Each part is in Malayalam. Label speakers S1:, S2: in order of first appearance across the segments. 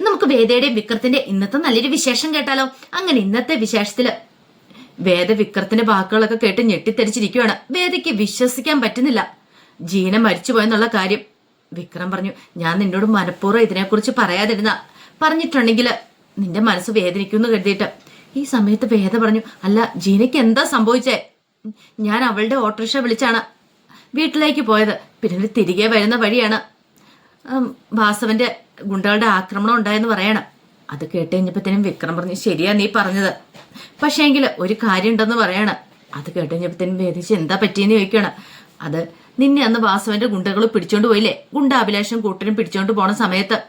S1: നമുക്ക് വേദയുടെയും വിക്രത്തിന്റെ ഇന്നത്തെ നല്ലൊരു വിശേഷം കേട്ടാലോ? അങ്ങനെ ഇന്നത്തെ വിശേഷത്തിൽ വേദ വിക്രത്തിന്റെ വാക്കുകളൊക്കെ കേട്ട് ഞെട്ടിത്തെരിച്ചിരിക്കുകയാണ് വേദയ്ക്ക് വിശ്വസിക്കാൻ പറ്റുന്നില്ല. ജീന മരിച്ചുപോയെന്നുള്ള കാര്യം വിക്രം പറഞ്ഞു. ഞാൻ നിന്നോട് മനഃപൂർവം ഇതിനെക്കുറിച്ച് പറയാതിരുന്ന. പറഞ്ഞിട്ടുണ്ടെങ്കിൽ നിന്റെ മനസ്സ് വേദനിക്കുമെന്ന് കരുതിയിട്ട്. ഈ സമയത്ത് വേദ പറഞ്ഞു അല്ല ജീനയ്ക്ക് എന്താ സംഭവിച്ചേ? ഞാൻ അവളുടെ ഓട്ടോറിക്ഷ വിളിച്ചാണ് വീട്ടിലേക്ക് പോയത്. പിന്നെ തിരികെ വരുന്ന വഴിയാണ്. വാസവന്റെ ഗുണ്ടകളുടെ ആക്രമണം ഉണ്ടായെന്ന് പറയണം. അത് കേട്ട് കഴിഞ്ഞപ്പോഴത്തേനും വിക്രം പറഞ്ഞു ശരിയാ നീ പറഞ്ഞത്. പക്ഷേ പക്ഷേങ്കിൽ ഒരു കാര്യം ഉണ്ടെന്ന് പറയണം. അത് കേട്ട് കഴിഞ്ഞപ്പോഴത്തേനും വേദിച്ച് എന്താ പറ്റിയെന്ന് ചോദിക്കണം. അത് നിന്നെ അന്ന് വാസവന്റെ ഗുണ്ടകൾ പിടിച്ചോണ്ട് പോയില്ലേ? ഗുണ്ടാഭിലാഷം കൂട്ടരും പിടിച്ചോണ്ട് പോണ സമയത്ത്.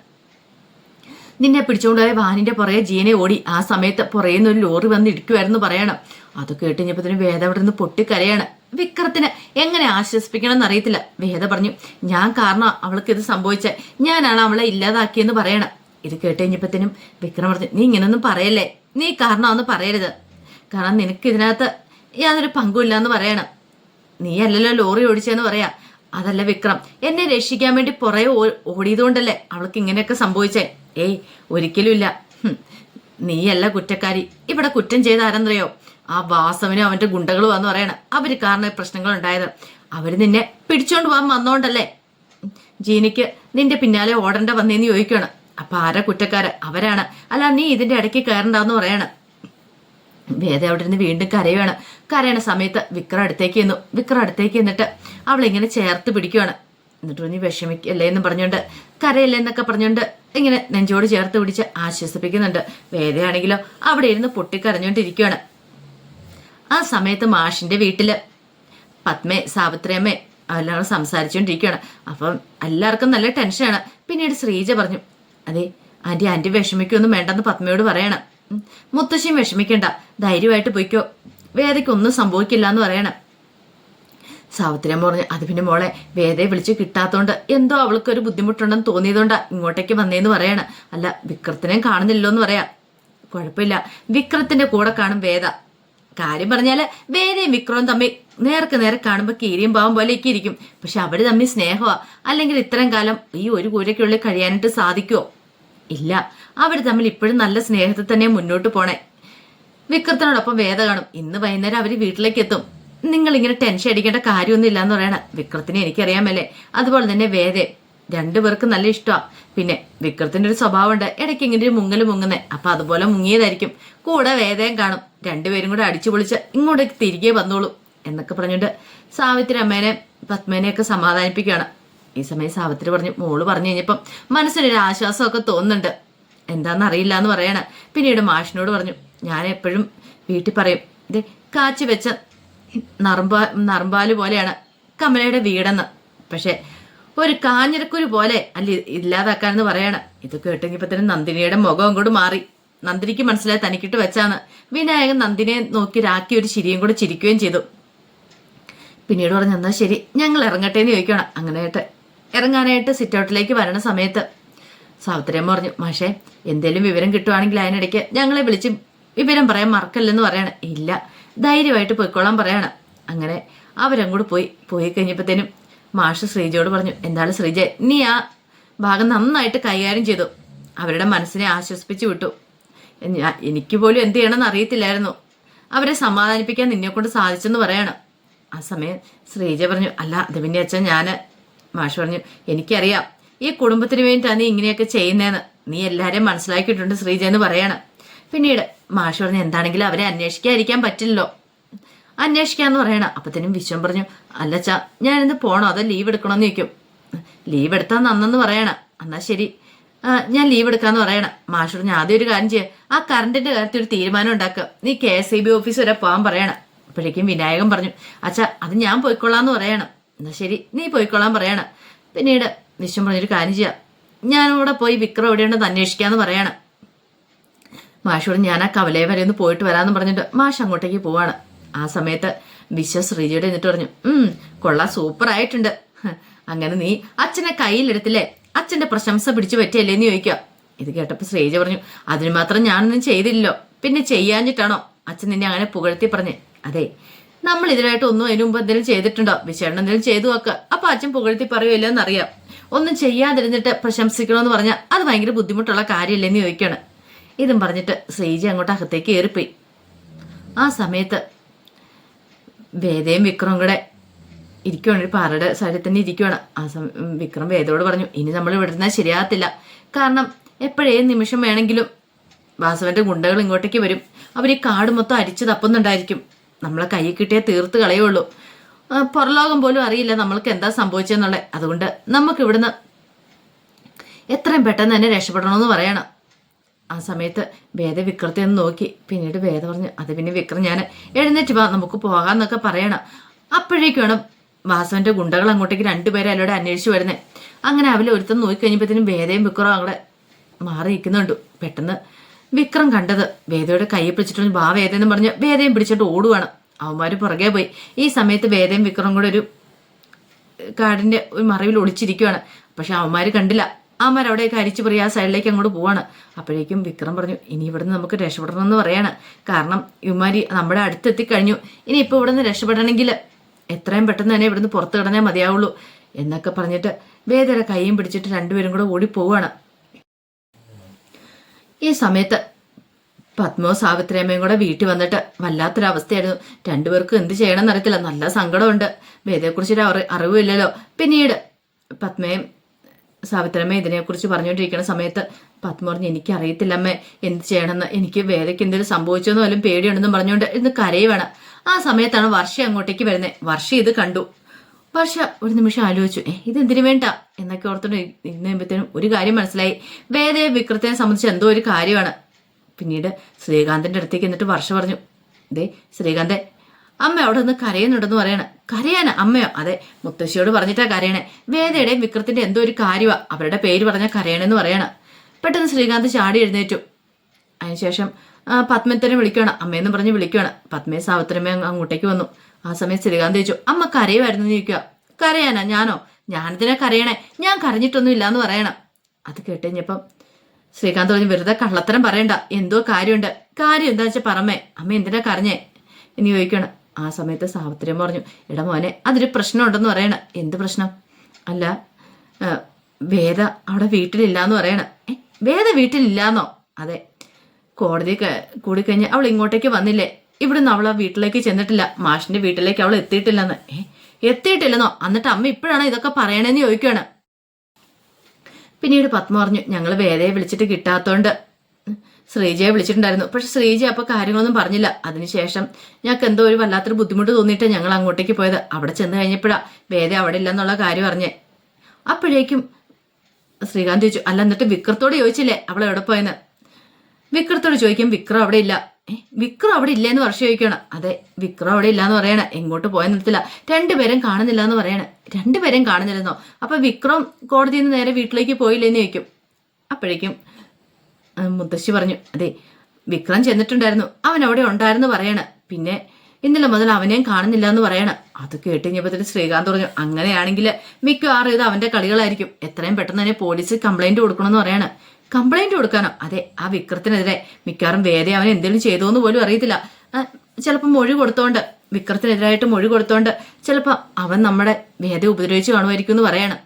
S1: നിന്നെ പിടിച്ചുകൊണ്ടുപോയ വാനിന്റെ പുറകെ ജീനെ ഓടി ആ സമയത്ത് പുറയെന്ന് ഒരു ലോറി വന്ന് ഇടിക്കുമായിരുന്നു പറയണം. അത് കേട്ടുകഴിഞ്ഞപ്പത്തിന് വേദ അവിടെ നിന്ന് പൊട്ടിക്കരയാണ്. വിക്രത്തിന് എങ്ങനെ ആശ്വസിപ്പിക്കണം എന്നറിയത്തില്ല വേദ പറഞ്ഞു ഞാൻ കാരണം അവൾക്ക് ഇത് സംഭവിച്ചേ. ഞാനാണ് അവളെ ഇല്ലാതാക്കിയെന്ന് പറയണം. ഇത് കേട്ടുകഴിഞ്ഞപ്പത്തിനും വിക്രം പറഞ്ഞു നീ ഇങ്ങനൊന്നും പറയല്ലേ? നീ കാരണമാണെന്ന് പറയരുത്. കാരണം നിനക്ക് ഇതിനകത്ത് യാതൊരു പങ്കുമില്ല എന്ന് പറയണം. നീ അല്ലല്ലോ ലോറി ഓടിച്ചെന്ന് പറയാ. അതല്ല വിക്രം എന്നെ രക്ഷിക്കാൻ വേണ്ടി പുറകെ ഓടിയതുകൊണ്ടല്ലേ അവൾക്ക് ഇങ്ങനെയൊക്കെ സംഭവിച്ചേ? ഏയ് ഒരിക്കലും ഇല്ല. നീയല്ല കുറ്റക്കാരി. ഇവിടെ കുറ്റം ചെയ്ത ആരെന്നറിയോ? ആ വാസവനും അവന്റെ ഗുണ്ടകളും വന്ന് പറയണ. അവർ കാരണം പ്രശ്നങ്ങൾ ഉണ്ടായത് അവർ നിന്നെ പിടിച്ചോണ്ട് പോകാൻ വന്നോണ്ടല്ലേ? ജീനിക്ക് നിന്റെ പിന്നാലെ ഓടണ്ട വന്നേന്ന് ചോദിക്കണം അപ്പൊ ആരാ കുറ്റക്കാര്? അവരാണ്. അല്ല നീ ഇതിന്റെ ഇടയ്ക്ക് കയറണ്ടെന്ന് പറയണം. വേദ അവിടെ നിന്ന് വീണ്ടും കരയുവാണ്. കരയണ സമയത്ത് വിക്രം അടുത്തേക്ക് ചെന്നു. വിക്രം അടുത്തേക്ക് എന്നിട്ട് അവളിങ്ങനെ ചേർത്ത് പിടിക്കുവാണ്. എന്നിട്ട് നീ വിഷമിക്കല്ലേ എന്ന് പറഞ്ഞുകൊണ്ട് കരയല്ലേ എന്നൊക്കെ പറഞ്ഞുകൊണ്ട് ഇങ്ങനെ നെഞ്ചോട് ചേർത്ത് പിടിച്ച് ആശ്വസിപ്പിക്കുന്നുണ്ട്. വേദയാണെങ്കിലോ അവിടെ ഇരുന്ന് പൊട്ടിക്കരഞ്ഞുകൊണ്ടിരിക്കുകയാണ് ആ സമയത്ത് മാഷിന്റെ വീട്ടിൽ പത്മേ സാവിത്രിയമ്മേ എല്ലാവരും സംസാരിച്ചുകൊണ്ടിരിക്കുകയാണ് അപ്പം എല്ലാവർക്കും നല്ല ടെൻഷനാണ്. പിന്നീട് ശ്രീജ പറഞ്ഞു അതെ ആന്റി ആന്റി വിഷമിക്കൊന്നും വേണ്ടെന്ന് പത്മയോട് പറയണം. മുത്തശ്ശിയും വിഷമിക്കണ്ട. ധൈര്യമായിട്ട് പൊയ്ക്കോ. വേദയ്ക്കൊന്നും സംഭവിക്കില്ല എന്ന് പറയണം. സാവിത്രിയമ്മ പറഞ്ഞു അത് പിന്നെ മോളെ വേദയെ വിളിച്ച് കിട്ടാത്തോണ്ട് എന്തോ അവൾക്ക് ഒരു ബുദ്ധിമുട്ടുണ്ടെന്ന് തോന്നിയതുകൊണ്ടാ ഇങ്ങോട്ടേക്ക് വന്നേന്ന് പറയണം. അല്ല വിക്രത്തിനെയും കാണുന്നില്ലോ എന്ന് പറയാം. കുഴപ്പമില്ല. വിക്രത്തിന്റെ കൂടെ കാണും വേദ. കാര്യം പറഞ്ഞാൽ വേദയും വിക്രവും തമ്മിൽ നേർക്ക് നേരെ കാണുമ്പോൾ കീരിയും പാവം പോലെയൊക്കെ ഇരിക്കും. പക്ഷെ അവർ തമ്മിൽ സ്നേഹമാ. അല്ലെങ്കിൽ ഇത്രയും കാലം ഈ ഒരു കൂരയ്ക്കുള്ളിൽ കഴിയാനായിട്ട് സാധിക്കുമോ ഇല്ല. അവർ തമ്മിൽ ഇപ്പോഴും നല്ല സ്നേഹത്തിൽ തന്നെ മുന്നോട്ട് പോണേ. വിക്രത്തിനോടൊപ്പം വേദ കാണും. ഇന്ന് വൈകുന്നേരം അവർ വീട്ടിലേക്ക് എത്തും. നിങ്ങൾ ഇങ്ങനെ ടെൻഷൻ അടിക്കേണ്ട കാര്യമൊന്നും ഇല്ലാന്ന് പറയണ വിക്രത്തിനെ എനിക്കറിയാമല്ലേ? അതുപോലെ തന്നെ വേദേ. രണ്ടുപേർക്ക് നല്ല ഇഷ്ടമാണ് പിന്നെ വിക്രത്തിന്റെ ഒരു സ്വഭാവമുണ്ട്. ഇടയ്ക്ക് ഇങ്ങനെ ഒരു മുങ്ങൽ മുങ്ങുന്നേ. അപ്പൊ അതുപോലെ മുങ്ങിയതായിരിക്കും. കൂടെ വേദയും കാണും. രണ്ടുപേരും കൂടെ അടിച്ചു പൊളിച്ച് ഇങ്ങോട്ടേക്ക് തിരികെ വന്നോളൂ എന്നൊക്കെ പറഞ്ഞുകൊണ്ട് സാവിത്രി അമ്മേനെ പത്മേനെയൊക്കെ സമാധാനിപ്പിക്കുകയാണ്. ഈ സമയം സാവിത്രി പറഞ്ഞു മോൾ പറഞ്ഞു കഴിഞ്ഞപ്പം മനസ്സിനൊരു ആശ്വാസമൊക്കെ തോന്നുന്നുണ്ട്. എന്താണെന്ന് അറിയില്ല എന്ന് പറയണ. പിന്നീട് മാഷിനോട് പറഞ്ഞു ഞാൻ എപ്പോഴും വീട്ടിൽ പറയും ഇത് കാച്ചി വെച്ച നറുമ്പാ നറുമ്പാൽ പോലെയാണ് കമലയുടെ വീടെന്ന്. പക്ഷെ ഒരു കാഞ്ഞിരക്കുരു പോലെ അല്ല ഇല്ലാതാക്കാനെന്ന് പറയണം. ഇത് കേട്ടെങ്കിപ്പോ തന്നെ നന്ദിനിയുടെ മുഖം അങ്ങോട്ട് മാറി. നന്ദിനിക്ക് മനസ്സിലായി തനിക്കിട്ട് വെച്ചാണ് വിനായകൻ നന്ദിനെ നോക്കി രാക്കി ഒരു ചിരിയും കൂടെ ചിരിക്കുകയും ചെയ്തു. പിന്നീട് പറഞ്ഞു എന്നാൽ ശരി ഞങ്ങൾ ഇറങ്ങട്ടെ എന്ന് ചോദിക്കണം അങ്ങനെയായിട്ട് ഇറങ്ങാനായിട്ട് സിറ്റൗട്ടിലേക്ക് വരണ സമയത്ത് സാവിത്രിയമ്മ പറഞ്ഞു മാഷേ എന്തേലും വിവരം കിട്ടുവാണെങ്കിൽ അതിനിടയ്ക്ക് ഞങ്ങളെ വിളിച്ച് വിവരം പറയാൻ മറക്കല്ലെന്ന് പറയണം. ഇല്ല ധൈര്യമായിട്ട് പോയിക്കോളാൻ പറയണം. അങ്ങനെ അവരങ്ങോട്ട് പോയി. പോയി കഴിഞ്ഞപ്പോഴത്തേനും മാഷ് ശ്രീജയോട് പറഞ്ഞു എന്താണ് ശ്രീജ നീ ആ ഭാഗം നന്നായിട്ട് കൈകാര്യം ചെയ്തു. അവരുടെ മനസ്സിനെ ആശ്വസിപ്പിച്ചു വിട്ടു. എനിക്ക് പോലും എന്ത് ചെയ്യണമെന്ന് അറിയത്തില്ലായിരുന്നു. അവരെ സമാധാനിപ്പിക്കാൻ നിന്നെ കൊണ്ട് സാധിച്ചെന്ന് പറയണം. ആ സമയം ശ്രീജ പറഞ്ഞു അല്ല അത് പിന്നെ അച്ഛൻ ഞാൻ. മാഷ് പറഞ്ഞു എനിക്കറിയാം. ഈ കുടുംബത്തിന് വേണ്ടിയിട്ടാണ് നീ ഇങ്ങനെയൊക്കെ ചെയ്യുന്നതെന്ന്. നീ എല്ലാരെയും മനസ്സിലാക്കിയിട്ടുണ്ട് ശ്രീജ എന്ന് പറയണം. പിന്നീട് മാഷ് പറഞ്ഞു എന്താണെങ്കിലും അവരെ അന്വേഷിക്കാതിരിക്കാൻ പറ്റില്ലല്ലോ. അന്വേഷിക്കാന്ന് പറയണം. അപ്പത്തേനും വിശ്വം പറഞ്ഞു അല്ലച്ചാ ഞാനിന്ന് പോണോ? അതോ ലീവ് എടുക്കണമെന്ന് ചോദിക്കും. ലീവ് എടുത്താൽ നന്നെന്ന് പറയണം. എന്നാ ശരി. ഞാൻ ലീവ് എടുക്കാന്ന് പറയണം. മാഷൂർ ഞാൻ ആദ്യം ഒരു കാര്യം ചെയ്യ. ആ കറണ്ടിന്റെ കാര്യത്തിൽ ഒരു തീരുമാനം ഉണ്ടാക്കുക. നീ K S E B office വരെ പോകാൻ പറയണം. അപ്പോഴേക്കും വിനായകൻ പറഞ്ഞു അച്ഛാ അത് ഞാൻ പോയിക്കൊള്ളാന്ന് പറയണം. എന്നാ ശരി നീ പോയിക്കൊള്ളാൻ പറയണം. പിന്നീട് വിശ്വം പറഞ്ഞൊരു കാര്യം ചെയ്യാം. ഞാനിവിടെ പോയി വിക്രം എവിടെയുണ്ടെന്ന് അന്വേഷിക്കാന്ന് പറയണം. മാഷൂർ ഞാൻ ആ കവലയെ വരെ ഒന്ന് പോയിട്ട് വരാമെന്ന് പറഞ്ഞിട്ട് മാഷ് അങ്ങോട്ടേക്ക് പോവാണ്. ആ സമയത്ത് വിശ്വ ശ്രീജിയുടെ എന്നിട്ട് പറഞ്ഞു ഉം കൊള്ളാ സൂപ്പർ ആയിട്ടുണ്ട്. അങ്ങനെ നീ അച്ഛനെ കയ്യിലെടുത്തില്ലേ? അച്ഛന്റെ പ്രശംസ പിടിച്ചു പറ്റിയല്ലേ എന്ന് ചോദിക്കുക. ഇത് കേട്ടപ്പോൾ ശ്രീജ പറഞ്ഞു അതിന് മാത്രം ഞാനൊന്നും ചെയ്തില്ലല്ലോ. പിന്നെ ചെയ്യാഞ്ഞിട്ടാണോ? അച്ഛൻ നിന്നെ അങ്ങനെ പുകഴ്ത്തി പറഞ്ഞേ അതെ നമ്മൾ ഇതിനായിട്ട് ഒന്നും അതിനു മുമ്പ് എന്തെങ്കിലും ചെയ്തിട്ടുണ്ടോ? വിശേഷം എന്തെങ്കിലും ചെയ്തു നോക്കുക അപ്പൊ അച്ഛൻ പുകഴ്ത്തി പറയുമല്ലോ എന്നറിയാം ഒന്നും ചെയ്യാതിരുന്നിട്ട് പ്രശംസിക്കണമെന്ന് പറഞ്ഞാൽ അത് ഭയങ്കര ബുദ്ധിമുട്ടുള്ള കാര്യമല്ലെന്ന് ചോദിക്കുകയാണ് ഇതും പറഞ്ഞിട്ട് ശ്രീജി അങ്ങോട്ട് അകത്തേക്ക് ഏറിപ്പോയി ആ സമയത്ത് വേദയും വിക്രവും കൂടെ ഇരിക്കുവാണ് ഒരു പാറയുടെ സൈഡിൽ തന്നെ ഇരിക്കുവാണ്. ആ സമയം വിക്രം വേദയോട് പറഞ്ഞു ഇനി നമ്മൾ ഇവിടുന്ന് ശരിയാകത്തില്ല. കാരണം എപ്പോഴേ നിമിഷം വേണമെങ്കിലും വാസവന്റെ ഗുണ്ടകൾ ഇങ്ങോട്ടേക്ക് വരും. അവർ ഈ കാട് മൊത്തം അരിച്ചു തപ്പുന്നുണ്ടായിരിക്കും. നമ്മളെ കൈ കിട്ടിയേ തീർത്ത് കളയുള്ളൂ. പുറലോകം പോലും അറിയില്ല നമ്മൾക്ക് എന്താ സംഭവിച്ചെന്നുള്ളത് അതുകൊണ്ട് നമുക്ക് ഇവിടുന്ന് എത്രയും പെട്ടെന്ന് തന്നെ രക്ഷപ്പെടണമെന്ന് പറയണം. ആ സമയത്ത് വേദ വിക്രത്തെ ഒന്ന് നോക്കി. പിന്നീട് വേദ പറഞ്ഞു അത് പിന്നെ വിക്രം ഞാൻ എഴുന്നേറ്റ് വാ നമുക്ക് പോകാന്നൊക്കെ പറയണം. അപ്പോഴേക്കാണ് വാസവന്റെ ഗുണ്ടകൾ അങ്ങോട്ടേക്ക് രണ്ടുപേരെ അല്ലോടെ അന്വേഷിച്ചു വരുന്നത് അങ്ങനെ അവലെ ഒരുത്തൻ നോക്കിക്കഴിഞ്ഞപ്പോഴത്തേനും വേദയും വിക്രവും അവിടെ മാറി നിൽക്കുന്നുണ്ട് പെട്ടെന്ന് വിക്രം കണ്ടത് വേദയുടെ കൈ പിടിച്ചിട്ട് ബാ വേദ എന്ന് പറഞ്ഞ് വേദയും പിടിച്ചിട്ട് ഓടുവാണ്. അവന്മാര് പുറകെ പോയി. ഈ സമയത്ത് വേദയും വിക്രം കൂടെ ഒരു കാടിന്റെ ഒരു മറവിൽ ഒളിച്ചിരിക്കുവാണ്. പക്ഷെ അവന്മാര് കണ്ടില്ല. അവന്മാർ അവിടെയൊക്കെ അരിച്ചു പറയും ആ സൈഡിലേക്ക് അങ്ങോട്ട് പോവാണ്. അപ്പോഴേക്കും വിക്രം പറഞ്ഞു ഇനി ഇവിടുന്ന് നമുക്ക് രക്ഷപ്പെടണം എന്ന് പറയാണ്. കാരണം ഇവന്മാര് നമ്മുടെ അടുത്തെത്തി കഴിഞ്ഞു ഇനി ഇപ്പൊ ഇവിടുന്ന് രക്ഷപ്പെടണമെങ്കിൽ എത്രയും പെട്ടെന്ന് തന്നെ ഇവിടുന്ന് പുറത്ത് കിടന്നേ മതിയാവുള്ളൂ എന്നൊക്കെ പറഞ്ഞിട്ട് വേദയുടെ കൈയും പിടിച്ചിട്ട് രണ്ടുപേരും കൂടെ ഓടി പോവാണ്. ഈ സമയത്ത് പത്മോ സാവിത്രിയമ്മയും കൂടെ വീട്ടിൽ വന്നിട്ട് വല്ലാത്തൊരവസ്ഥയായിരുന്നു. രണ്ടുപേർക്കും എന്ത് ചെയ്യണമെന്ന് അറിയത്തില്ല. നല്ല സങ്കടമുണ്ട്. വേദയെക്കുറിച്ചൊരു അറി അറിവില്ലല്ലോ. പിന്നീട് പത്മയും സാവിത്രമ്മ ഇതിനെക്കുറിച്ച് പറഞ്ഞുകൊണ്ടിരിക്കുന്ന സമയത്ത് പത്മ പറഞ്ഞു എനിക്ക് അറിയത്തില്ല അമ്മേ എന്ത് ചെയ്യണമെന്ന്? എനിക്ക് വേദയ്ക്ക് എന്തെങ്കിലും സംഭവിച്ചോന്നോ വല്ലതും പേടിയുണ്ടെന്നും പറഞ്ഞുകൊണ്ട് ഇന്ന് കരയുവാണ്. ആ സമയത്താണ് വർഷ അങ്ങോട്ടേക്ക് വരുന്നത് വർഷ ഇത് കണ്ടു. വർഷ ഒരു നിമിഷം ആലോചിച്ചു. ഏ ഇതെന്തിനു വേണ്ട? എന്നൊക്കെ ഓർത്തോണ്ട് ഇന്ന് ഒരു കാര്യം മനസ്സിലായി. വേദയെ വിക്രത്തിനെ സംബന്ധിച്ച് എന്തോ ഒരു കാര്യമാണ്. പിന്നീട് ശ്രീകാന്തിന്റെ അടുത്തേക്ക് എന്നിട്ട് വർഷ പറഞ്ഞു ദേ ശ്രീകാന്തെ അമ്മ അവിടെ നിന്ന് കരയുന്നുണ്ടെന്ന് പറയണ. കരയാനാ അമ്മയോ? അതെ മുത്തശ്ശിയോട് പറഞ്ഞിട്ടാ കരയണേ. വേദയുടെയും വിക്രത്തിന്റെ എന്തോ ഒരു കാര്യമാ അവരുടെ പേര് പറഞ്ഞാൽ കരയണെന്ന് പറയണ. പെട്ടെന്ന് ശ്രീകാന്ത് ചാടി എഴുന്നേറ്റു. അതിനുശേഷം പത്മത്തിനെ വിളിക്കുകയാണ്. അമ്മയെന്ന് പറഞ്ഞ് വിളിക്കുകയാണ്. പത്മയെ സാവിത്രമ്മ അങ്ങോട്ടേക്ക് വന്നു. ആ സമയം ശ്രീകാന്ത് ചോദിച്ചു അമ്മ കരയുമായിരുന്നു? ചോദിക്കുക. കരയാനാ? ഞാനോ? ഞാനിതിനെ കരയണേ? ഞാൻ കരഞ്ഞിട്ടൊന്നും ഇല്ലാന്ന് പറയണം. അത് കേട്ട് കഴിഞ്ഞപ്പം ശ്രീകാന്ത് പറഞ്ഞു വെറുതെ കള്ളത്തരം പറയണ്ട. എന്തോ കാര്യമുണ്ട്. കാര്യം എന്താ വെച്ചാൽ പറമേ അമ്മ എന്തിനാ കരഞ്ഞേ? എന്ന് ചോദിക്കണം ആ സമയത്ത് സാവിത്രിയം പറഞ്ഞു എടാ മോനെ അതൊരു പ്രശ്നമുണ്ടെന്ന് പറയണ. എന്ത് പ്രശ്നം? അല്ല വേദ അവിടെ വീട്ടിലില്ലാന്ന് പറയണ. വേദ വീട്ടിലില്ലാന്നോ? അതെ കോടതി കൂടിക്കഴിഞ്ഞ് അവൾ ഇങ്ങോട്ടേക്ക് വന്നില്ലേ? ഇവിടുന്ന് അവൾ ആ വീട്ടിലേക്ക് ചെന്നിട്ടില്ല. മാഷിന്റെ വീട്ടിലേക്ക് അവൾ എത്തിയിട്ടില്ലെന്ന്. എത്തിയിട്ടില്ലെന്നോ? എന്നിട്ട് അമ്മ ഇപ്പോഴാണ് ഇതൊക്കെ പറയണേന്ന് ചോദിക്കുകയാണ് പിന്നീട് പത്മ പറഞ്ഞു ഞങ്ങൾ വേദയെ വിളിച്ചിട്ട് കിട്ടാത്തോണ്ട്. ശ്രീജയെ വിളിച്ചിട്ടുണ്ടായിരുന്നു. പക്ഷെ ശ്രീജ അപ്പൊ കാര്യങ്ങളൊന്നും പറഞ്ഞില്ല. അതിനുശേഷം ഞങ്ങൾക്ക് എന്തോ ഒരു വല്ലാത്തൊരു ബുദ്ധിമുട്ട് തോന്നിയിട്ട് ഞങ്ങൾ അങ്ങോട്ടേക്ക് പോയത്. അവിടെ ചെന്ന് കഴിഞ്ഞപ്പോഴാ വേദ അവിടെ ഇല്ലെന്നുള്ള കാര്യം അറിഞ്ഞേ. അപ്പോഴേക്കും ശ്രീകാന്ത് ചോദിച്ചു അല്ല എന്നിട്ട് വിക്രത്തോട് ചോദിച്ചില്ലേ അവൾ എവിടെ പോയെന്ന്? വിക്രത്തോട് ചോദിക്കും വിക്രം അവിടെ ഇല്ല? വിക്രം അവിടെ ഇല്ല എന്ന് വർഷം ചോദിക്കണം അതെ വിക്രം അവിടെ ഇല്ല എന്ന് പറയണ. എങ്ങോട്ട് പോയെന്ന് നിർത്തില്ല രണ്ടുപേരും കാണുന്നില്ല എന്ന് പറയണ. രണ്ടുപേരും കാണുന്നില്ലെന്നോ? അപ്പൊ വിക്രം കോടതിയിൽ നിന്ന് നേരെ വീട്ടിലേക്ക് പോയില്ലെന്ന് ചോദിക്കും. അപ്പോഴേക്കും മുത്തശ്ശി പറഞ്ഞു അതെ വിക്രം ചെന്നിട്ടുണ്ടായിരുന്നു. അവൻ അവിടെ ഉണ്ടായിരുന്നു പറയണ. പിന്നെ ഇന്നലെ മുതൽ അവനെയും കാണുന്നില്ല എന്ന് പറയണ. അത് കേട്ട് ശ്രീകാന്ത് പറഞ്ഞു അങ്ങനെയാണെങ്കിൽ മിക്കവാറും ഇത് അവന്റെ കളികളായിരിക്കും. എത്രയും പെട്ടെന്ന് തന്നെ പോലീസ് കംപ്ലൈന്റ് കൊടുക്കണമെന്ന് പറയണ. കംപ്ലൈന്റ് കൊടുക്കാനോ? അതെ ആ വിക്രത്തിനെതിരെ മിക്കവാറും വേദ അവൻ എന്തെങ്കിലും ചെയ്തോ എന്ന് പോലും അറിയത്തില്ല. ചിലപ്പോൾ മൊഴി കൊടുത്തോണ്ട് വിക്രത്തിനെതിരായിട്ട് മൊഴി കൊടുത്തോണ്ട് ചിലപ്പോൾ അവൻ നമ്മുടെ വേദ ഉപദ്രവിച്ച് കാണുമായിരിക്കും എന്ന് പറയാണ്.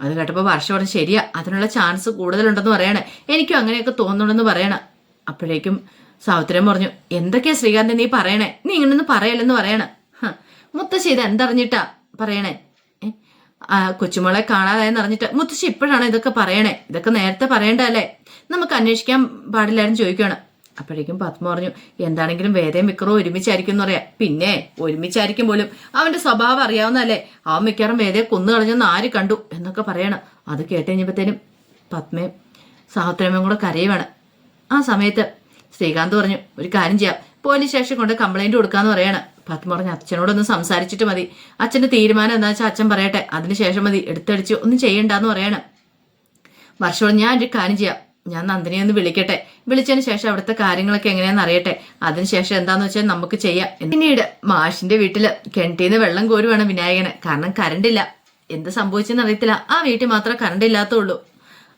S1: അത് കേട്ടപ്പോൾ വർഷ പറഞ്ഞു ശരിയാ അതിനുള്ള ചാൻസ് കൂടുതലുണ്ടെന്ന് പറയണേ. എനിക്കും അങ്ങനെയൊക്കെ തോന്നുന്നുണ്ടെന്ന് പറയണ. അപ്പോഴേക്കും സാവിത്രം പറഞ്ഞു എന്തൊക്കെയാ ശ്രീകാന്ത് നീ പറയണേ? നീ ഇങ്ങനൊന്നും പറയല്ലെന്ന് പറയണ. മുത്തശ്ശി ഇത് എന്തറിഞ്ഞിട്ടാ പറയണേ? കൊച്ചുമോളെ കാണാതായെന്ന് അറിഞ്ഞിട്ട് മുത്തശ്ശി ഇപ്പോഴാണ് ഇതൊക്കെ പറയണേ? ഇതൊക്കെ നേരത്തെ പറയണ്ടല്ലേ നമുക്ക് അന്വേഷിക്കാൻ പാടില്ലായിരുന്നു ചോദിക്കുകയാണ്. അപ്പോഴേക്കും പത്മ പറഞ്ഞു എന്താണെങ്കിലും വേദയും വിക്രവും ഒരുമിച്ചായിരിക്കും എന്ന് പറയാം. പിന്നെ ഒരുമിച്ചായിരിക്കും പോലും അവന്റെ സ്വഭാവം അറിയാവുന്നതല്ലേ? അവൻ മിക്കവാറും വേദയെ കൊന്നു കളഞ്ഞെന്ന് ആര് കണ്ടു? എന്നൊക്കെ പറയണം. അത് കേട്ട് കഴിഞ്ഞപ്പോഴത്തേനും പത്മയും സഹോദരമ്മയും കൂടെ കരയുവാണ്. ആ സമയത്ത് ശ്രീകാന്ത് പറഞ്ഞു ഒരു കാര്യം ചെയ്യാം. പോലീസ് സ്റ്റേഷൻ കൊണ്ട് കംപ്ലൈന്റ് കൊടുക്കാന്ന് പറയാണ്. പത്മ പറഞ്ഞു അച്ഛനോടൊന്ന് സംസാരിച്ചിട്ട് മതി. അച്ഛന്റെ തീരുമാനം എന്താ വെച്ചാൽ അച്ഛൻ പറയട്ടെ. അതിനുശേഷം മതി. എടുത്തടിച്ച് ഒന്നും ചെയ്യണ്ടെന്ന് പറയാണ്. വർഷോട് ഞാൻ ഒരു കാര്യം ചെയ്യാം. ഞാൻ നന്ദിനിയെ ഒന്ന് വിളിക്കട്ടെ. വിളിച്ചതിന് ശേഷം അവിടുത്തെ കാര്യങ്ങളൊക്കെ എങ്ങനെയാണെന്ന് അറിയട്ടെ. അതിനുശേഷം എന്താന്ന് വെച്ചാൽ നമുക്ക് ചെയ്യാം. പിന്നീട് മാഷിന്റെ വീട്ടിൽ കെണ്ടീന്ന് വെള്ളം കോരുവാണ് വിനായകന്. കാരണം കറണ്ടില്ല എന്ത് സംഭവിച്ചെന്ന് അറിയത്തില്ല. ആ വീട്ടിൽ മാത്രമേ കറണ്ട് ഇല്ലാത്തുള്ളൂ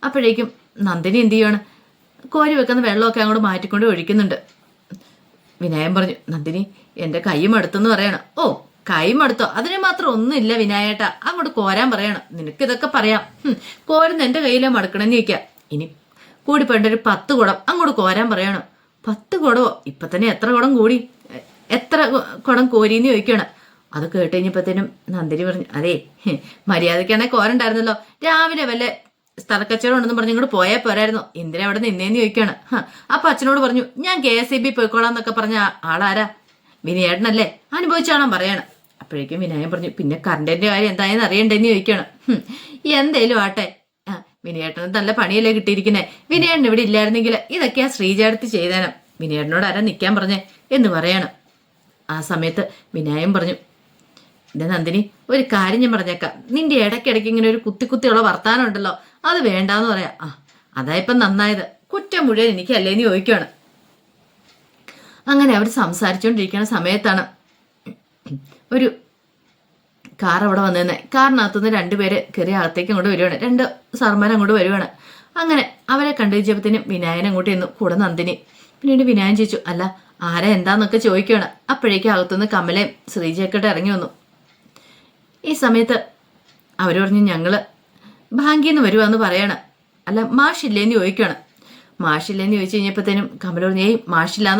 S1: അപ്പോഴേക്കും നന്ദിനി എന്ത് ചെയ്യാണ് കോരി വെക്കുന്ന വെള്ളമൊക്കെ അങ്ങോട്ട് മാറ്റിക്കൊണ്ട് ഒഴിക്കുന്നുണ്ട്. വിനായകൻ പറഞ്ഞു നന്ദിനി എന്റെ കൈ മടുത്തെന്ന് പറയണം. ഓ കൈമടുത്തോ അതിന് മാത്രം ഒന്നുമില്ല വിനായേട്ട. അങ്ങോട്ട് കോരാൻ പറയണം. നിനക്ക് ഇതൊക്കെ പറയാം കോരുന്ന എന്റെ കയ്യിലെ മടുക്കണമെന്ന് ചോദിക്കാം. ഇനി കൂടി വേണ്ട ഒരു പത്ത് കുടം അങ്ങോട്ട് കോരാൻ പറയണം. പത്ത് കുടമോ ഇപ്പൊ തന്നെ എത്ര കുടം കൂടി? എത്ര കു- കുടം കോരിന്ന് ചോദിക്കണം. അത് കേട്ട് കഴിഞ്ഞപ്പോഴത്തേനും നന്ദിനി പറഞ്ഞു അതെ മര്യാദക്കാണെ കോരണ്ടായിരുന്നല്ലോ. രാവിലെ വല്ല സ്ഥലക്കച്ചവടം ഉണ്ടെന്ന് പറഞ്ഞു ഇങ്ങോട്ട് പോയാൽ പോരായിരുന്നു. എന്തിനാ അവിടെ നിന്നേന്ന് ചോദിക്കാണ്. ഹ, അപ്പൊ അച്ഛനോട് പറഞ്ഞു ഞാൻ കെ എസ് ഇ ബി പോയിക്കോളാം എന്നൊക്കെ പറഞ്ഞ ആളാരാ? വിനയേട്ടനല്ലേ? അനുഭവിച്ചാണോ പറയണം. അപ്പോഴേക്കും വിനയൻ പറഞ്ഞു പിന്നെ കറണ്ടിന്റെ കാര്യം എന്തായെന്ന് അറിയണ്ടെന്ന് ചോദിക്കണം എന്തേലും ആട്ടെ? വിനയേട്ടന് നല്ല പണിയല്ലേ കിട്ടിയിരിക്കുന്നേ. വിനയേട്ടൻ ഇവിടെ ഇല്ലായിരുന്നെങ്കിൽ ഇതൊക്കെയാ ശ്രീജാടത്തി ചെയ്തേനം. വിനയേട്ടനോട് ആരാ നിൽക്കാൻ പറഞ്ഞേ എന്ന് പറയണം. ആ സമയത്ത് വിനായൻ പറഞ്ഞു എന്റെ നന്ദിനി ഒരു കാര്യം ഞാൻ പറഞ്ഞേക്കാം. നിന്റെ ഇടയ്ക്കിടയ്ക്ക് ഇങ്ങനെ ഒരു കുത്തി കുത്തിയുള്ള വർത്താനം ഉണ്ടല്ലോ അത് വേണ്ടാന്ന് പറയാം. ആ അതാ ഇപ്പം നന്നായത്. കുറ്റം മുഴുവൻ എനിക്കല്ലേന്ന് ചോദിക്കുകയാണ്. അങ്ങനെ അവർ സംസാരിച്ചുകൊണ്ടിരിക്കുന്ന സമയത്താണ് ഒരു കാർ അവിടെ വന്നിരുന്നത് കാറിനകത്തുനിന്ന് രണ്ടുപേര് കയറി അകത്തേക്ക് അങ്ങോട്ട് വരുവാണ്. രണ്ട് സാർമാർ അങ്ങോട്ട് വരുവാണ്. അങ്ങനെ അവരെ കണ്ടു വെച്ചപ്പോഴത്തേനും വിനായൻ അങ്ങോട്ട് ചെന്നു. കൂടെ നന്ദിനി. പിന്നീട് വിനായൻ ചോദിച്ചു അല്ല ആരാ എന്താന്നൊക്കെ ചോദിക്കുകയാണ് അപ്പോഴേക്കും അകത്തുനിന്ന് കമലയും ശ്രീജയൊക്കെ ഇറങ്ങി വന്നു. ഈ സമയത്ത് അവർ പറഞ്ഞു ഞങ്ങൾ ബാങ്കിൽ വരുവാന്ന് പറയണം. അല്ല മാഷില്ലേന്ന് ചോദിക്കുകയാണ് മാഷില്ലേന്ന് ചോദിച്ചു കഴിഞ്ഞപ്പോഴത്തേനും കമല പറഞ്ഞു ഏയ്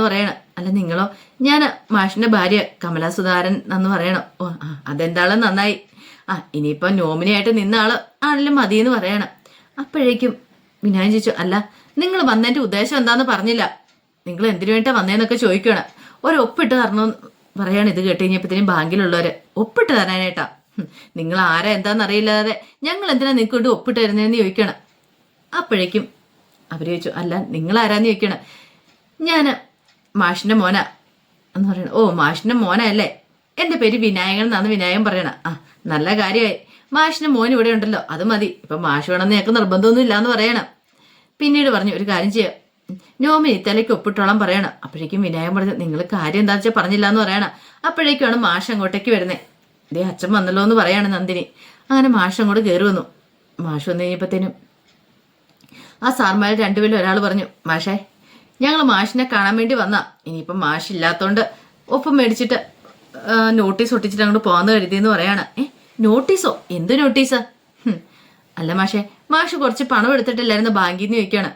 S1: പറയണം. അല്ല നിങ്ങളോ? ഞാൻ മാഷിന്റെ ഭാര്യ കമലാ സുധാരൻ എന്ന് പറയണം. ഓ അതെന്താളും? നന്നായി. ആ ഇനിയിപ്പോ നോമിനിയായിട്ട് നിന്ന ആൾ ആണെങ്കിലും എന്ന് പറയണം. അപ്പോഴേക്കും വിനായൻ ചോദിച്ചു അല്ല നിങ്ങൾ വന്നതിന്റെ ഉദ്ദേശം എന്താന്ന് പറഞ്ഞില്ല. നിങ്ങൾ എന്തിനു വേണ്ടിട്ടാ വന്നേന്നൊക്കെ ചോദിക്കണം ഒരു ഒപ്പിട്ട് എന്ന് പറയാണ് ഇത് കേട്ട് കഴിഞ്ഞപ്പോഴത്തേനും ബാങ്കിലുള്ളവര്. ഒപ്പിട്ട് തരാനായിട്ടാ. നിങ്ങൾ ആരാ എന്താന്ന് അറിയില്ലാതെ ഞങ്ങൾ എന്തിനാ നിങ്ങൾക്ക് കൊണ്ട് ഒപ്പിട്ട് തരുന്നതെന്ന് ചോദിക്കണം. അപ്പോഴേക്കും അവർ ചോദിച്ചു അല്ല നിങ്ങൾ ആരാന്ന് ചോദിക്കണം. ഞാൻ മാഷിന്റെ മോന. എന്ന് പറയണം ഓ മാഷിന്റെ മോനല്ലേ? എന്റെ പേര് വിനായകൻ എന്നാണ് വിനായകൻ പറയണ ആ നല്ല കാര്യമായി. മാഷിന്റെ മോൻ ഇവിടെ ഉണ്ടല്ലോ അത് മതി. ഇപ്പൊ മാഷ് വേണമെന്ന് ഞങ്ങൾക്ക് നിർബന്ധമൊന്നും ഇല്ലാന്ന് പറയണം. പിന്നീട് പറഞ്ഞു ഒരു കാര്യം ചെയ്യാം. നോമിനി തലയ്ക്ക് ഒപ്പിട്ടോളം പറയണം. അപ്പോഴേക്കും വിനായകൻ പറഞ്ഞു നിങ്ങൾ കാര്യം എന്താ വെച്ചാൽ പറഞ്ഞില്ല എന്ന് പറയണം. അപ്പോഴേക്കുമാണ് മാഷ് അങ്ങോട്ടേക്ക് വരുന്നത് ഇതേ അച്ഛൻ വന്നല്ലോ എന്ന് പറയാണ് നന്ദിനി. അങ്ങനെ മാഷ് അങ്ങോട്ട് കയറി വന്നു. മാഷ് വന്നു കഴിഞ്ഞപ്പോഴത്തേനും ആ സാർമാർ രണ്ടുപേരും ഒരാൾ പറഞ്ഞു മാഷേ ഞങ്ങൾ മാഷിനെ കാണാൻ വേണ്ടി വന്നാ. ഇനിയിപ്പം മാഷില്ലാത്തോണ്ട് ഒപ്പം മേടിച്ചിട്ട് നോട്ടീസ് ഒട്ടിച്ചിട്ട് അങ്ങോട്ട് പോകാന്ന് കരുതിയെന്ന് പറയാണ്. ഏ നോട്ടീസോ എന്ത് നോട്ടീസ് അല്ല മാഷെ മാഷ് കുറച്ച് പണം എടുത്തിട്ടില്ലായിരുന്നു ബാങ്കിൽ നിന്ന് ചോദിക്കാണ്.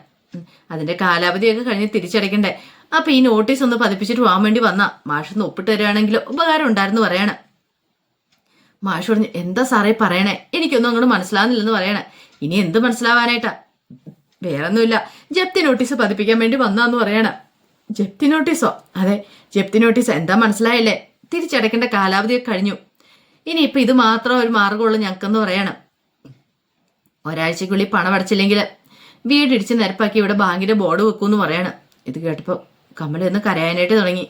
S1: അതിന്റെ കാലാവധിയൊക്കെ കഴിഞ്ഞ് തിരിച്ചടയ്ക്കണ്ടേ. അപ്പൊ ഈ നോട്ടീസ് ഒന്ന് പതിപ്പിച്ചിട്ട് പോകാൻ വേണ്ടി വന്നാ. മാഷ് ഒന്ന് ഒപ്പിട്ട് തരുവാണെങ്കിൽ ഉപകാരം ഉണ്ടായിരുന്നു പറയാണ്. മാഷ് പറഞ്ഞു എന്താ സാറേ പറയണേ? എനിക്കൊന്നും അങ്ങോട്ട് മനസ്സിലാവുന്നില്ലെന്ന് പറയണേ. ഇനി എന്ത് മനസ്സിലാവാനായിട്ടാ? വേറൊന്നുമില്ല. ജപ്തി നോട്ടീസ് പതിപ്പിക്കാൻ വേണ്ടി വന്നാന്ന് പറയണ. ജപ്തി നോട്ടീസോ? അതെ ജപ്തി നോട്ടീസ് എന്താ മനസ്സിലായില്ലേ? തിരിച്ചടയ്ക്കേണ്ട കാലാവധിയൊക്കെ കഴിഞ്ഞു. ഇനി ഇപ്പൊ ഇത് മാത്രം ഒരു മാർഗമുള്ളൂ ഞങ്ങൾക്കെന്ന് പറയണം. ഒരാഴ്ചക്കുള്ളിൽ പണം അടച്ചില്ലെങ്കിൽ വീടിടിച്ച് നിരപ്പാക്കി ഇവിടെ ബാങ്കിന്റെ ബോർഡ് വെക്കൂന്ന് പറയണം. ഇത് കേട്ടപ്പോൾ കമല ഒന്ന് കരയാനായിട്ട് തുടങ്ങി.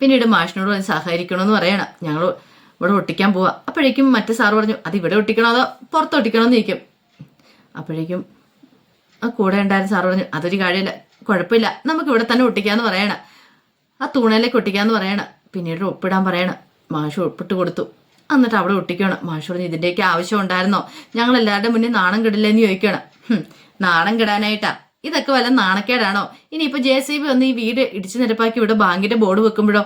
S1: പിന്നീട് മാഷിനോട് പറഞ്ഞ് സഹകരിക്കണമെന്ന് പറയണം. ഞങ്ങൾ ഇവിടെ ഒട്ടിക്കാൻ പോവാ. അപ്പോഴേക്കും മറ്റേ സാറ് പറഞ്ഞു അത് ഇവിടെ ഒട്ടിക്കണോ അതോ പുറത്ത് ഒട്ടിക്കണോ ചോദിക്കും. അപ്പോഴേക്കും ആ കൂടെ ഉണ്ടായിരുന്ന സാറ് പറഞ്ഞു അതൊരു കാര്യമില്ല കുഴപ്പമില്ല നമുക്ക് ഇവിടെ തന്നെ ഒട്ടിക്കാന്ന് പറയണ. ആ തൂണയിലേക്ക് ഒട്ടിക്കാന്ന് പറയണ. പിന്നീട് ഒപ്പിടാൻ പറയണ. മാഷു ഒപ്പിട്ട് കൊടുത്തു. എന്നിട്ട് അവിടെ ഒട്ടിക്കണം. മാഷു പറഞ്ഞു ഇതിന്റെയൊക്കെ ആവശ്യം ഉണ്ടായിരുന്നോ? ഞങ്ങൾ എല്ലാവരുടെ മുന്നിൽ നാണം കിടില്ലെന്ന് ചോദിക്കണം. നാണം കിടാനായിട്ടാ. ഇതൊക്കെ വല്ല നാണക്കേടാണോ? ഇനിയിപ്പോ ജെ സി ബി വന്ന് ഈ വീട് ഇടിച്ചു നിരപ്പാക്കി ഇവിടെ ബാങ്കിന്റെ ബോർഡ് വെക്കുമ്പോഴോ?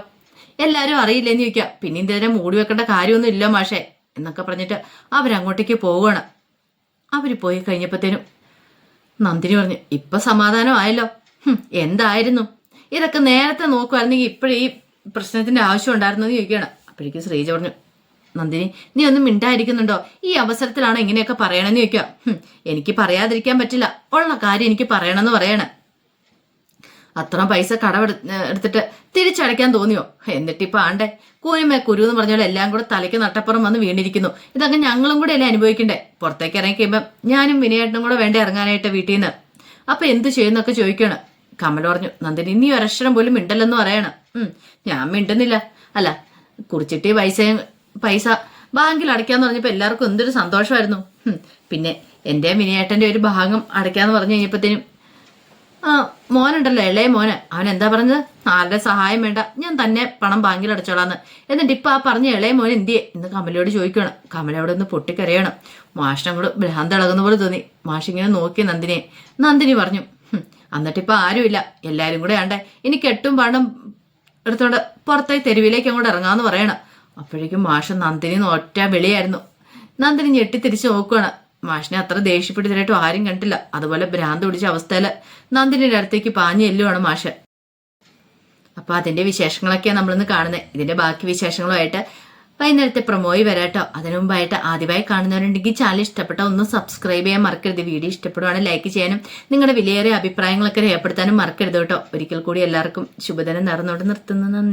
S1: എല്ലാരും അറിയില്ലെന്ന് ചോദിക്കുക പിന്നെ ഇതിനെ മൂടി വെക്കേണ്ട കാര്യമൊന്നും ഇല്ല മാഷേ എന്നൊക്കെ പറഞ്ഞിട്ട് അവരങ്ങോട്ടേക്ക് പോവുകയാണ്. അവർ പോയി കഴിഞ്ഞപ്പോഴത്തേനും നന്ദിനി പറഞ്ഞു ഇപ്പൊ സമാധാനമായല്ലോ എന്തായിരുന്നു? ഇതൊക്കെ നേരത്തെ നോക്കുമായിരുന്നെങ്കിൽ ഇപ്പോഴീ പ്രശ്നത്തിന്റെ ആവശ്യം ഉണ്ടായിരുന്നെന്ന് ചോദിക്കുകയാണ്. അപ്പോഴേക്കും ശ്രീജ പറഞ്ഞു നന്ദിനി നീ ഒന്നും മിണ്ടായിരിക്കുന്നുണ്ടോ ഈ അവസരത്തിലാണ് ഇങ്ങനെയൊക്കെ പറയണമെന്ന് ചോദിക്കുക. എനിക്ക് പറയാതിരിക്കാൻ പറ്റില്ല. ഉള്ള കാര്യം എനിക്ക് പറയണമെന്ന് പറയണേ. അത്ര പൈസ കടവെടു എടുത്തിട്ട് തിരിച്ചടയ്ക്കാൻ തോന്നിയോ? എന്നിട്ടിപ്പോ ആണ്ടേ കൂനിമേ കുരു എന്ന് പറഞ്ഞാൽ എല്ലാം കൂടെ തലയ്ക്ക് നട്ടപ്പുറം വന്ന് വീണിരിക്കുന്നു. ഇതൊക്കെ ഞങ്ങളും കൂടെ അല്ലേ അനുഭവിക്കണ്ടേ? പുറത്തേക്ക് ഇറങ്ങിക്കുമ്പം ഞാനും വിനയേട്ടനും കൂടെ വേണ്ട ഇറങ്ങാനായിട്ട് വീട്ടിൽ നിന്ന്? അപ്പൊ എന്ത് ചെയ്യുന്നൊക്കെ ചോദിക്കണം. കമൽ പറഞ്ഞു നന്ദിനി നീ ഒരക്ഷരം പോലും മിണ്ടല്ലെന്ന് പറയണം. ഞാൻ മിണ്ടുന്നില്ല. അല്ല കുറിച്ചിട്ട് പൈസ പൈസ ബാങ്കിൽ അടയ്ക്കാന്ന് പറഞ്ഞപ്പോ എല്ലാവർക്കും എന്തൊരു സന്തോഷമായിരുന്നു. പിന്നെ എന്റെ മിനിയേട്ടന്റെ ഒരു ഭാഗം അടയ്ക്കാന്ന് പറഞ്ഞു കഴിഞ്ഞപ്പോഴത്തേനും ആ മോനുണ്ടല്ലോ ഇളയ മോന്. അവൻ എന്താ പറഞ്ഞത്? ആരുടെ സഹായം വേണ്ട. ഞാൻ തന്നെ പണം ബാങ്കിൽ അടച്ചോളാന്ന്. എന്നിട്ട് ഇപ്പൊ ആ പറഞ്ഞ ഇളയ മോൻ എന്തിയെ ഇന്ന് കമലയോട് ചോദിക്കണം. കമല അവിടെ ഒന്ന് പൊട്ടിക്കരയണം. മാഷിനെ കൂടെ ഭ്രാന്ത് ഇളകുന്ന പോലെ തോന്നി. മാഷിങ്ങനെ നോക്കി നന്ദിനെ നന്ദിനി പറഞ്ഞു "ഹും, എന്നിട്ടിപ്പോ ആരുമില്ല. എല്ലാരും കൂടെ ആണ്ടേ. ഇനി കെട്ടും പണം എടുത്തോണ്ട് പുറത്തേക്ക് തെരുവിലേക്ക് അങ്ങോട്ട് ഇറങ്ങാന്ന് പറയണം. അപ്പോഴേക്കും മാഷ നന്ദിനി ഒറ്റ വിളിയായിരുന്നു. നന്ദിനി ഞെട്ടി തിരിച്ചു നോക്കുകയാണ് മാഷിനെ അത്ര ദേഷ്യപ്പെടുത്തലായിട്ടും ആരും കണ്ടില്ല. അതുപോലെ ഭ്രാന്ത് പിടിച്ച അവസ്ഥയിൽ നന്ദിനിയുടെ അടുത്തേക്ക് പാഞ്ഞു ചെല്ലുവാണ് മാഷ്. അപ്പൊ അതിന്റെ വിശേഷങ്ങളൊക്കെയാണ് നമ്മളിന്ന് കാണുന്നത് ഇതിന്റെ ബാക്കി വിശേഷങ്ങളുമായിട്ട് വൈകുന്നേരത്തെ പ്രൊമോയി വരാട്ടോ. അതിനു മുമ്പായിട്ട് ആദ്യമായി കാണുന്നവരുണ്ടെങ്കിൽ ചാനൽ ഇഷ്ടപ്പെട്ട ഒന്ന് സബ്സ്ക്രൈബ് ചെയ്യാൻ മറക്കരുത്. വീഡിയോ ഇഷ്ടപ്പെടുവാണെങ്കിൽ ലൈക്ക് ചെയ്യാനും നിങ്ങളുടെ വിലയേറിയ അഭിപ്രായങ്ങളൊക്കെ രേഖപ്പെടുത്താനും മറക്കരുത് കേട്ടോ. ഒരിക്കൽ കൂടി എല്ലാവർക്കും ശുഭദിനം നടന്നുകൊണ്ട് നിർത്തുന്നു. നന്ദി.